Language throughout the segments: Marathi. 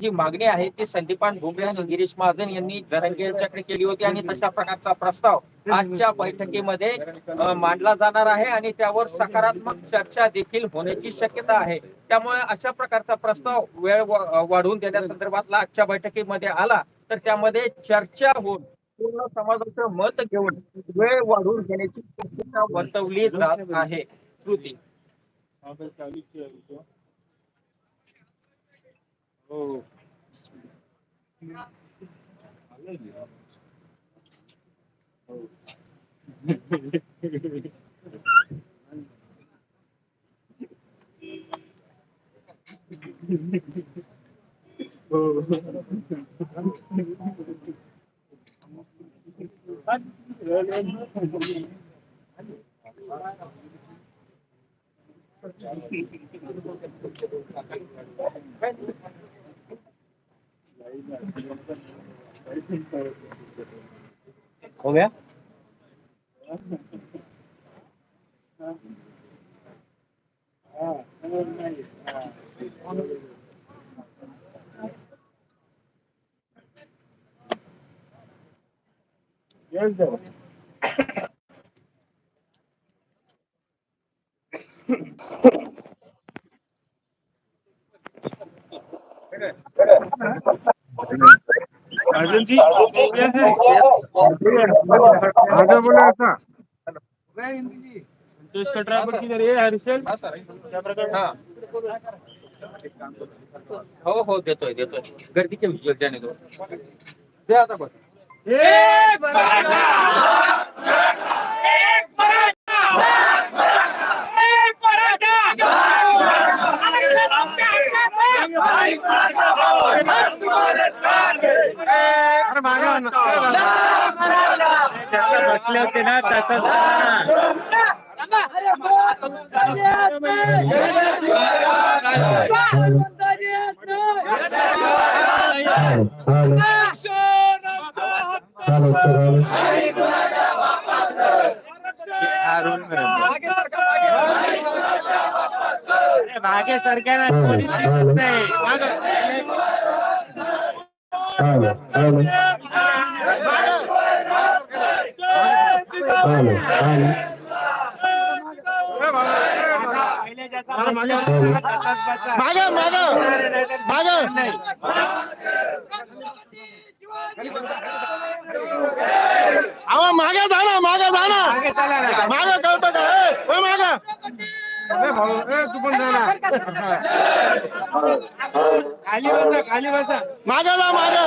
जी मागणी आहे ती संदीपान भुमरे आणि गिरीश महाजन यांनी जरंगे यांच्याकडे केली होती आणि तशा प्रकारचा प्रस्ताव आजच्या बैठकीमध्ये मांडला जाणार आहे आणि त्यावर सकारात्मक चर्चा देखील होण्याची शक्यता आहे. त्यामुळे अशा प्रकारचा प्रस्ताव वेळ वाढवून देण्यासंदर्भातला आजच्या बैठकीमध्ये आला तर त्यामध्ये चर्चा होऊन पूर्ण समाजाचं मत घेऊन वेळ वाढवून घेण्याची शक्यता वर्तवली जात आहे. श्रुती. Oh. I love हो गया राजन जी आगे बोला ऐसा संतोष कटरा पर किधर है हर्षल. क्या प्रकार. हा. हो हो देतोय देतोय. गर्दीचे विजय त्याने तो दे आता बस. मागा बसले होते ना तसंच मागे सरकार कोणी दिसत नाही. मागे अहो मागे जाणं मागे. जाणं मागे कळतं का माग भाऊ तू पण खाली बसा खाली बसा मागे जा मागे.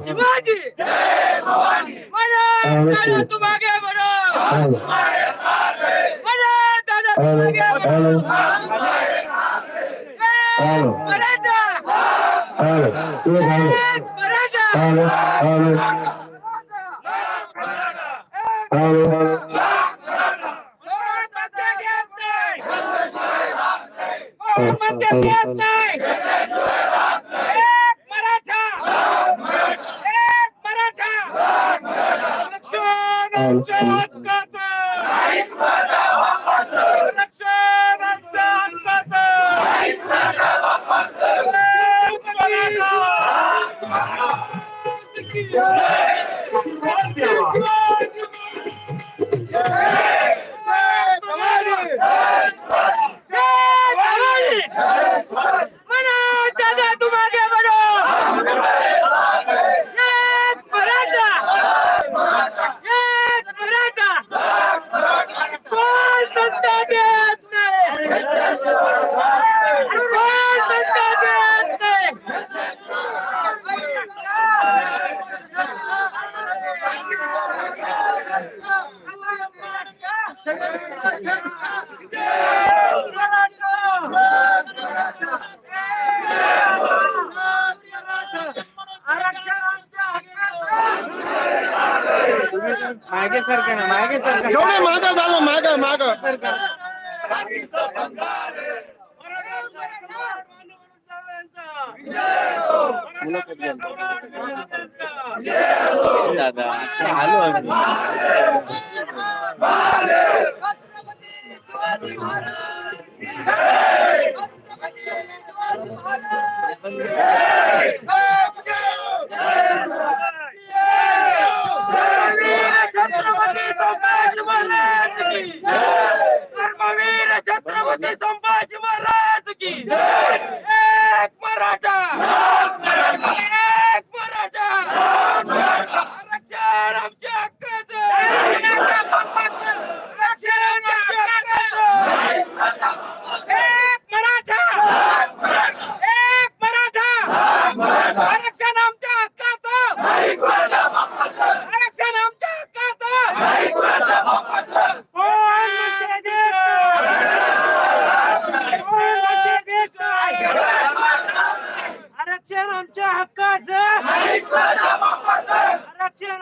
शिवाजी अरे दादा तुम आगे बढ़ो हॅलो अरे दादा तुम हॅलो आगे हॅलो बढ़ो मराठा हॅलो चेक हॅलो एक मराठा हॅलो দেওয়া मागे सरकार मागे सरकार जेवढे माग झालं मागं. मागं दादा आलो आम्ही छत्रपती संभाजी महाराज की धर्मवीर छत्रपती संभाजी महाराज की एक मराठा एक मराठा आरक्षण आमच्या हक्काचं आरक्षण आमच्या हक्काचं एक मराठा एक मराठा आरक्षण आमच्या हक्काचं आरक्षण आमच्या हक्काचं कोण म्हणते देश कोण म्हणते देश आरक्षण आमच्या हक्काचं आरक्षण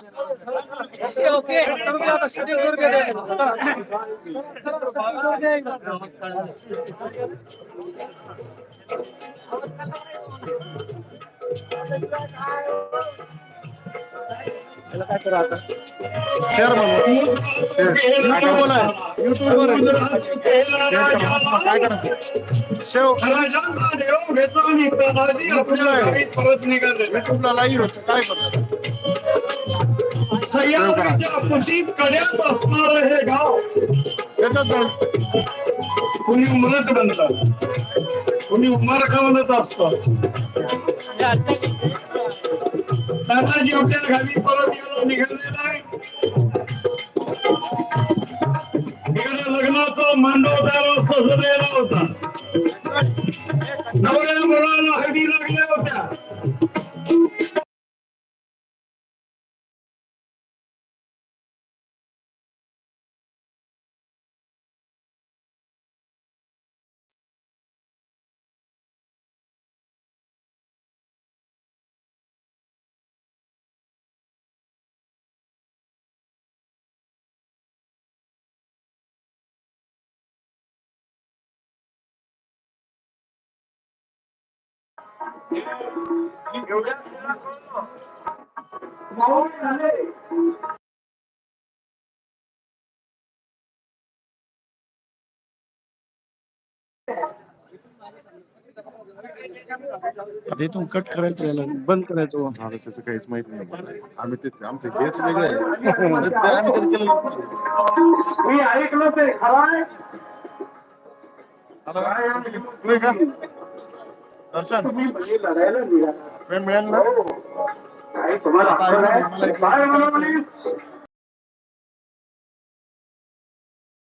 काय तुमचे आमचे नाते शेअर म्हणून काय बोलाय काय शेव युट्यूबला लाईव्ह काय करतो सह्याद्रीच्या कुशीत कड्यात असणार हे गाव. कुणी उमरत म्हणतात कुणी उमरखा म्हणत असत. दादाजी आपल्या घरी परत यायला आहे. इकडे लग्नाचा मांडव तयार सजलेला होता. नवऱ्या मुलाला हळदी लागल्या होत्या. इथून कट करायचं याला बंद करायचं मला त्याचं काहीच माहीत नाही मला. आम्ही ते आमचं हेच वेगळं आहे म्हणजे ते आम्ही कधी केलेलंच नाही. मी ऐकलं ते खरं का? दर्शन. निघाला. वेळ मिळेल ना?